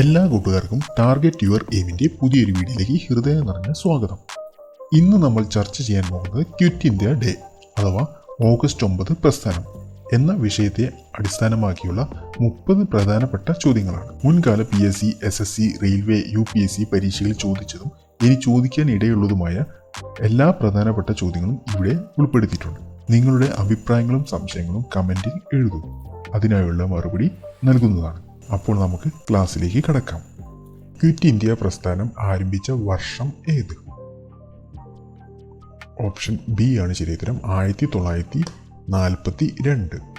എല്ലാ കൂട്ടുകാർക്കും target your എയിമിന്റെ പുതിയൊരു വീഡിയോയിലേക്ക് ഹൃദയം നിറഞ്ഞ സ്വാഗതം. ഇന്ന് നമ്മൾ ചർച്ച ചെയ്യാൻ പോകുന്നത് ക്വിറ്റ് ഇന്ത്യ ഡേ അഥവാ ഓഗസ്റ്റ് ഒമ്പത് പ്രസ്ഥാനം എന്ന വിഷയത്തെ അടിസ്ഥാനമാക്കിയുള്ള മുപ്പത് പ്രധാനപ്പെട്ട ചോദ്യങ്ങളാണ്. മുൻകാല P S C S S C railway U P S C പരീക്ഷയിൽ ചോദിച്ചതും ഇനി ചോദിക്കാൻ ഇടയുള്ളതുമായ എല്ലാ പ്രധാനപ്പെട്ട ചോദ്യങ്ങളും ഇവിടെ ഉൾപ്പെടുത്തിയിട്ടുണ്ട്. നിങ്ങളുടെ അഭിപ്രായങ്ങളും സംശയങ്ങളും കമന്റിൽ എഴുതൂ അതിനായുള്ള മറുപടി നൽകുന്നതാണ്. അപ്പോൾ നമുക്ക് ക്ലാസ്സിലേക്ക് കടക്കാം. ക്വിറ്റ് ഇന്ത്യ പ്രസ്ഥാനം ആരംഭിച്ച വർഷം ഏത്? ഓപ്ഷൻ ബി ആണ് ശരിയുത്തരം. ആയിരത്തി തൊള്ളായിരത്തി നാൽപ്പത്തി രണ്ട്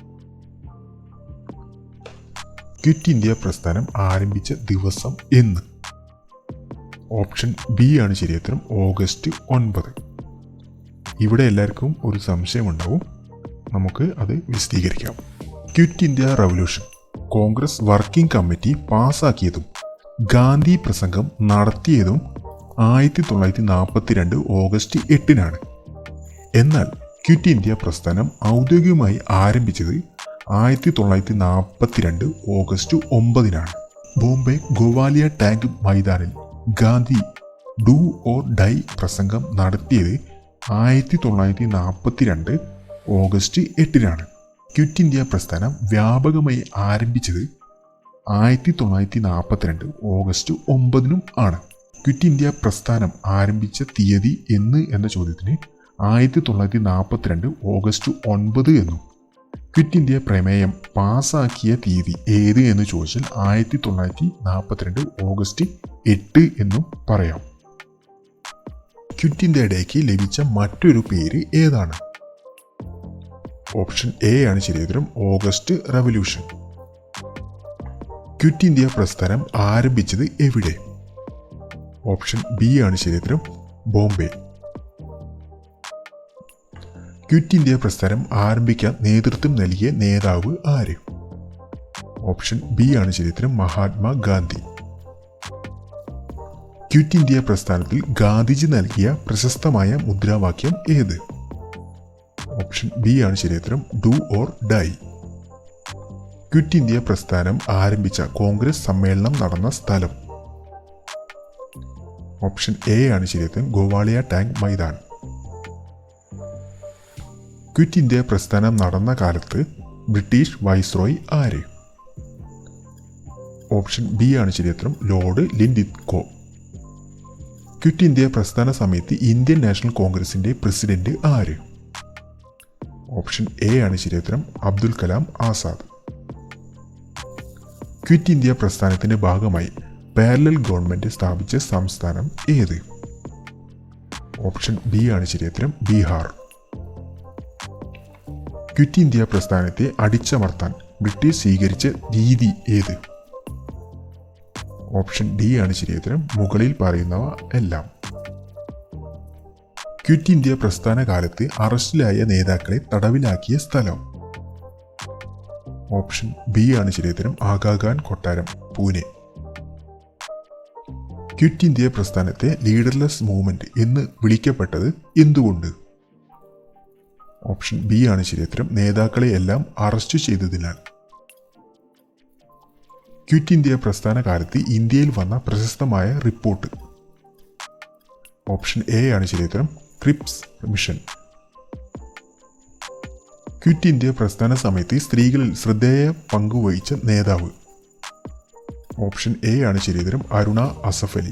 ക്വിറ്റ് ഇന്ത്യ പ്രസ്ഥാനം ആരംഭിച്ച ദിവസം എന്ന്? ഓപ്ഷൻ ബി ആണ് ശരിയുത്തരം. ഓഗസ്റ്റ് ഒൻപത്. ഇവിടെ എല്ലാവർക്കും ഒരു സംശയമുണ്ടാവും. നമുക്ക് അത് വിശദീകരിക്കാം. Quit India revolution. Congress working committee പാസാക്കിയതും Gandhi പ്രസംഗം നടത്തിയതും ആയിരത്തി തൊള്ളായിരത്തി നാൽപ്പത്തിരണ്ട് ഓഗസ്റ്റ് എട്ടിനാണ്. എന്നാൽ ക്വിറ്റ് ഇന്ത്യ പ്രസ്ഥാനം ഔദ്യോഗികമായി ആരംഭിച്ചത് ആയിരത്തി തൊള്ളായിരത്തി നാൽപ്പത്തിരണ്ട് ഓഗസ്റ്റ് ഒമ്പതിനാണ്. ബോംബെ ഗോവാലിയ ടാങ്ക് മൈതാനിൽ ഗാന്ധി ഡു ഓർ ഡൈ പ്രസംഗം നടത്തിയത് ആയിരത്തി തൊള്ളായിരത്തി നാൽപ്പത്തിരണ്ട് ഓഗസ്റ്റ് എട്ടിനാണ്. ക്വിറ്റ് ഇന്ത്യ പ്രസ്ഥാനം വ്യാപകമായി ആരംഭിച്ചത് ആയിരത്തി തൊള്ളായിരത്തി നാൽപ്പത്തിരണ്ട് ഓഗസ്റ്റ് ഒമ്പതിനും ആണ്. ക്വിറ്റ് ഇന്ത്യ പ്രസ്ഥാനം ആരംഭിച്ച തീയതി എന്ന് എന്ന ചോദ്യത്തിന് ആയിരത്തി തൊള്ളായിരത്തി നാൽപ്പത്തിരണ്ട് ഓഗസ്റ്റ് ഒൻപത് എന്നും ക്വിറ്റ് ഇന്ത്യ പ്രമേയം പാസാക്കിയ തീയതി ഏത് എന്ന് ചോദിച്ചാൽ ആയിരത്തി തൊള്ളായിരത്തി നാൽപ്പത്തിരണ്ട് ഓഗസ്റ്റ് എട്ട് എന്നും പറയാം. ക്വിറ്റ് ഇന്ത്യ ലഭിച്ച മറ്റൊരു പേര് ഏതാണ്? ഓപ്ഷൻ എ ആണ് ശരിയുത്തരം ഓഗസ്റ്റ് റവല്യൂഷൻ. ക്വിറ്റ് ഇന്ത്യ പ്രസ്ഥാനം ആരംഭിച്ചത് എവിടെ? ഓപ്ഷൻ ബി ആണ് ശരിയുത്തരം ബോംബെ. ക്വിറ്റ് ഇന്ത്യ പ്രസ്ഥാനം ആരംഭിക്കാൻ നേതൃത്വം നൽകിയ നേതാവ് ആര്? ഓപ്ഷൻ ബി ആണ് ചരിത്രം മഹാത്മാ ഗാന്ധി. ക്വിറ്റ് ഇന്ത്യ പ്രസ്ഥാനത്തിൽ ഗാന്ധിജി നൽകിയ പ്രശസ്തമായ മുദ്രാവാക്യം ഏത്? ബി ആണ് ചരിത്രം. Do or die quit India പ്രസ്ഥാനം ആരംഭിച്ച കോൺഗ്രസ് സമ്മേളനം നടന്ന സ്ഥലം. ഓപ്ഷൻ എ ആണ് ചരിത്രം. Gowalia tank maidan. Quit India പ്രസ്ഥാനം നടന്ന കാലത്ത് ബ്രിട്ടീഷ് വൈസ്രോയ് ആര്? ഓപ്ഷൻ ബി ആണ് ശരിയത്രം ലോർഡ് ലിൻഡിത്കോ ക്വിറ്റ് ഇന്ത്യ പ്രസ്ഥാന സമയത്ത് ഇന്ത്യൻ നാഷണൽ കോൺഗ്രസിന്റെ പ്രസിഡന്റ് ആര്? ഓപ്ഷൻ എ ആണ് ശരിയുത്തരം അബ്ദുൽ കലാം ആസാദ്. ക്വിറ്റ് ഇന്ത്യ പ്രസ്ഥാനത്തിന്റെ ഭാഗമായി പാരലൽ ഗവൺമെന്റ് സ്ഥാപിച്ച സംസ്ഥാനം ഏത്? ഓപ്ഷൻ ബി ആണ് ശരിയുത്തരം ബീഹാർ. ക്വിറ്റ് ഇന്ത്യ പ്രസ്ഥാനത്തെ അടിച്ചമർത്താൻ ബ്രിട്ടീഷ് സ്വീകരിച്ച രീതി ഏത്? ഓപ്ഷൻ ഡി ആണ് ശരിയുത്തരം മുകളിൽ പറയുന്നവ എല്ലാം. ക്വിറ്റ് ഇന്ത്യ പ്രസ്ഥാന കാലത്ത് അറസ്റ്റിലായ നേതാക്കളെ തടവിലാക്കിയ സ്ഥലം. ഓപ്ഷൻ ബി ആണ് ശരിയുത്തരം ആഗാഖാൻ കൊട്ടാരം പൂനെ. ക്വിറ്റ് ഇന്ത്യ പ്രസ്ഥാനത്തെ ലീഡർലെസ് മൂവ്മെന്റ് എന്ന് വിളിക്കപ്പെട്ടത് എന്തുകൊണ്ട്? ഓപ്ഷൻ ബി ആണ് ശരിയുത്തരം നേതാക്കളെ എല്ലാം അറസ്റ്റ് ചെയ്തതിനാൽ. ക്വിറ്റ് ഇന്ത്യ പ്രസ്ഥാന കാലത്ത് ഇന്ത്യയിൽ വന്ന പ്രശസ്തമായ റിപ്പോർട്ട്. ഓപ്ഷൻ എ ആണ് ശരിയുത്തരം ക്രിപ്സ് മിഷൻ ക്വിറ്റ് ഇന്ത്യ പ്രസ്ഥാന സമയത്ത് സ്ത്രീകളിൽ ശ്രദ്ധേയ പങ്കുവഹിച്ച നേതാവ്. ഓപ്ഷൻ എ ആണ് ശരിയുത്തരം അരുണ അസഫ് അലി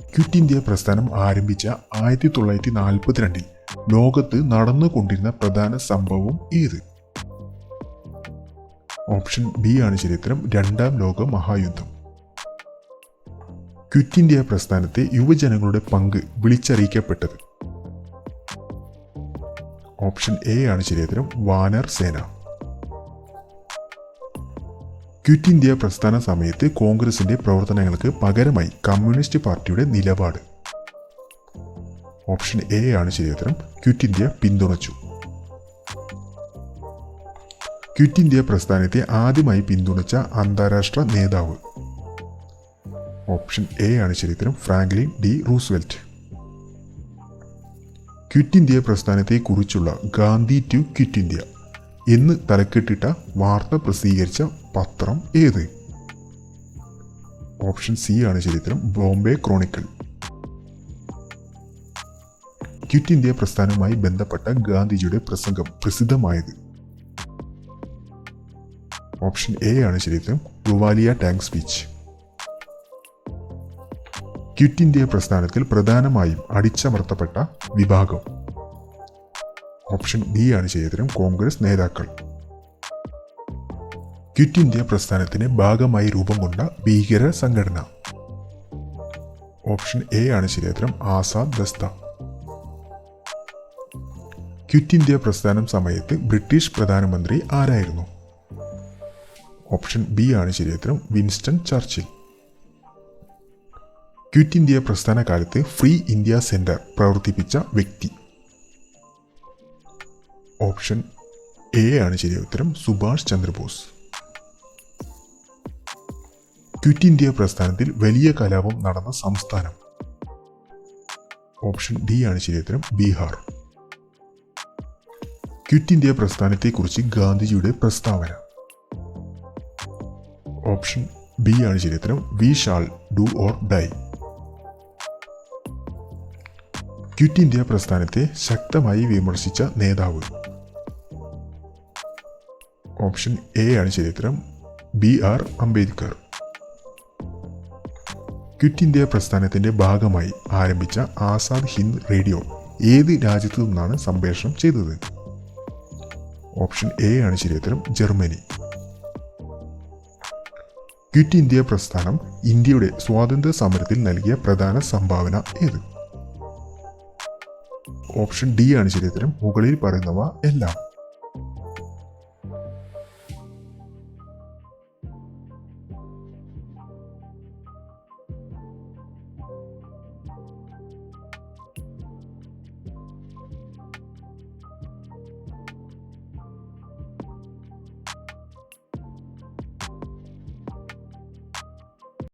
ക്വിറ്റ് ഇന്ത്യ പ്രസ്ഥാനം ആരംഭിച്ച ആയിരത്തി തൊള്ളായിരത്തി നാൽപ്പത്തിരണ്ടിൽ ലോകത്ത് നടന്നുകൊണ്ടിരുന്ന പ്രധാന സംഭവം ഏത്? ഓപ്ഷൻ ബി ആണ് ചരിത്രം രണ്ടാം ലോക മഹായുദ്ധം. ക്വിറ്റ് ഇന്ത്യ പ്രസ്ഥാനത്തെ യുവജനങ്ങളുടെ പങ്ക് വിളിച്ചറിയിക്കപ്പെട്ടത്. ഓപ്ഷൻ എ ആണ് ശരിയത്തരം വാനർ സേന. ക്വിറ്റ് ഇന്ത്യ പ്രസ്ഥാന സമയത്ത് കോൺഗ്രസിന്റെ പ്രവർത്തനങ്ങൾക്ക് പകരമായി കമ്മ്യൂണിസ്റ്റ് പാർട്ടിയുടെ നിലപാട്. ഓപ്ഷൻ എ ആണ് ശരിയുത്തരം ക്വിറ്റ് ഇന്ത്യ പിന്തുണച്ചു. ക്വിറ്റ് ഇന്ത്യ പ്രസ്ഥാനത്തെ ആദ്യമായി പിന്തുണച്ച അന്താരാഷ്ട്ര നേതാവ്. ഓപ്ഷൻ എ ആണ് ശരിയുത്തരം Franklin D Roosevelt. Quit India പ്രസ്ഥാനത്തെക്കുറിച്ചുള്ള Gandhi to quit India എന്ന് തലക്കെട്ടിട്ട വാർത്ത പ്രസിദ്ധീകരിച്ച പത്രം ഏത്? ഓപ്ഷൻ സി ആണ് ചരിത്രം ബോംബെ ക്രോണിക്കൽ ക്വിറ്റ് ഇന്ത്യ പ്രസ്ഥാനവുമായി ബന്ധപ്പെട്ട ഗാന്ധിജിയുടെ പ്രസംഗം പ്രസിദ്ധമായത്. ഓപ്ഷൻ എ ആണ് ചരിത്രം Gowalia tank speech. Quit India പ്രസ്ഥാനത്തിൽ പ്രധാനമായും അടിച്ചമർത്തപ്പെട്ട വിഭാഗം. ഓപ്ഷൻ ഡി ആണ് ശരിയുത്തരം കോൺഗ്രസ് നേതാക്കൾ. ക്വിറ്റ് ഇന്ത്യ പ്രസ്ഥാനത്തിന് ഭാഗമായി രൂപം കൊണ്ട ഭീകര സംഘടന. ഓപ്ഷൻ എ ആണ് ശരിയത്രം ആസാദ് ദസ്ത. ക്വിറ്റ് ഇന്ത്യ പ്രസ്ഥാനം സമയത്ത് ബ്രിട്ടീഷ് പ്രധാനമന്ത്രി ആരായിരുന്നു? ഓപ്ഷൻ ബി ആണ് ശരിയത്രം വിൻസ്റ്റൺ ചർച്ചിൽ. ക്വിറ്റ് ഇന്ത്യ പ്രസ്ഥാന കാലത്ത് ഫ്രീ ഇന്ത്യ സെന്റർ പ്രവർത്തിപ്പിച്ച വ്യക്തി. ഓപ്ഷൻ എ ആണ് ശരിയായ ഉത്തരം സുഭാഷ് ചന്ദ്രബോസ്. ക്വിറ്റ് ഇന്ത്യ പ്രസ്ഥാനത്തിൽ വലിയ കലാപം നടന്ന സംസ്ഥാനം. ഓപ്ഷൻ ഡി ആണ് ശരിയായ ഉത്തരം ബീഹാർ. ക്വിറ്റ് ഇന്ത്യ പ്രസ്ഥാനത്തെക്കുറിച്ച് ഗാന്ധിജിയുടെ പ്രസ്താവന. ഓപ്ഷൻ ബി ആണ് ശരി ഉത്തരം we shall do or die. Quit India പ്രസ്ഥാനത്തെ ശക്തമായി വിമർശിച്ച നേതാവ്. ഓപ്ഷൻ എ ആണ് ചരിത്രം. B R Ambedkar. Quit India പ്രസ്ഥാനത്തിന്റെ ഭാഗമായി ആരംഭിച്ച ആസാദ് ഹിന്ദ് റേഡിയോ ഏത് രാജ്യത്തു നിന്നാണ് സംപ്രേഷണം ചെയ്തത്? ഓപ്ഷൻ എ ആണ് ചരിത്രം ജർമ്മനി. ക്വിറ്റ് ഇന്ത്യ പ്രസ്ഥാനം ഇന്ത്യയുടെ സ്വാതന്ത്ര്യ സമരത്തിൽ നൽകിയ പ്രധാന സംഭാവന ഏത്? ഓപ്ഷൻ ഡി ആണ് ശരി ഉത്തരം മുകളിൽ പറയുന്നവ എല്ലാം.